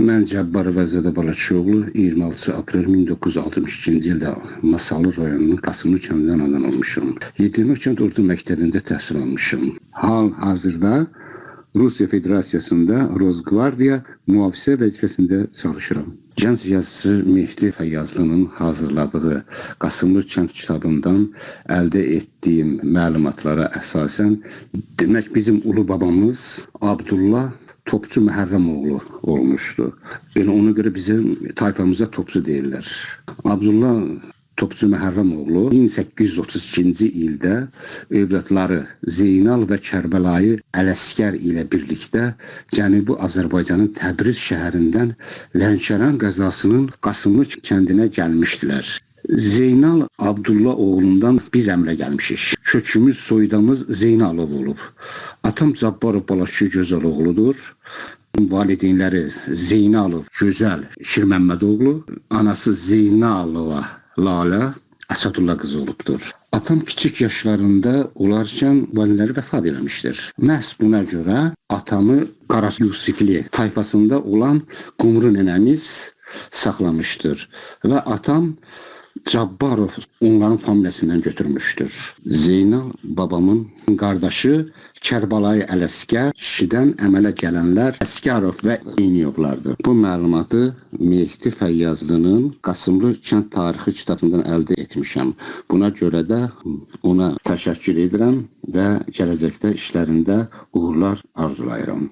Mən Cəbbar Vəzədə Balaçıoğlu 26 aprel 1962-ci ildə Masalı rayonunun Qasımlı kəndindən anadan olmuşam. 7 kənd orta məktəbində təhsil almışam. Hal-hazırda Rusiya Federasiyasında Rozgvardiya mühafizə vəzifəsində çalışıram. Gənc yazıcı Mehdi Fəyyazlının hazırladığı Qasımlı kənd kitabından əldə etdiyim məlumatlara əsasən demək bizim ulu babamız Abdullah Topçu Məhərrəmoğlu olmuşdu. Yəni ona görə bizim tayfamıza topçu deyirlər. Abdullah Topçu Məhərrəmoğlu 1832-ci ildə övladları Zeynal və Kərbəlayı Ələsgər ilə birlikdə Cənubi Azərbaycanın Təbriz şəhərindən Lənkəran qəzasının Qasımlı kəndinə gəlmişdilər. Zeynal Abdullah oğlundan biz əmrə gəlmişik. Kökümüz, soydamız Zeynalov olub. Atam Cabbarov Balaşçı Gözəl oğludur. Valideynləri Zeynalov Gözəl Şirməmmədoğlu, anası Zeynalova Lalə Əsədullah qızı olubdur. Atam kiçik yaşlarında olarkən valiləri vəfat eləmişdir. Məhz buna görə atamı Qaras Yusifli tayfasında olan Qumru nənəmiz saxlamışdır və atam Cabbarov onların familiyasından götürmüşdür. Zeynal babamın qardaşı Kərbalayı Ələsgər kişidən əmələ gələnlər Əsgərov və İniyovlardır. Bu məlumatı Mehdi Fəyyazlının Qasımlı kənd tarixi kitabından əldə etmişəm. Buna görə də ona təşəkkür edirəm və gələcəkdə işlərində uğurlar arzulayıram.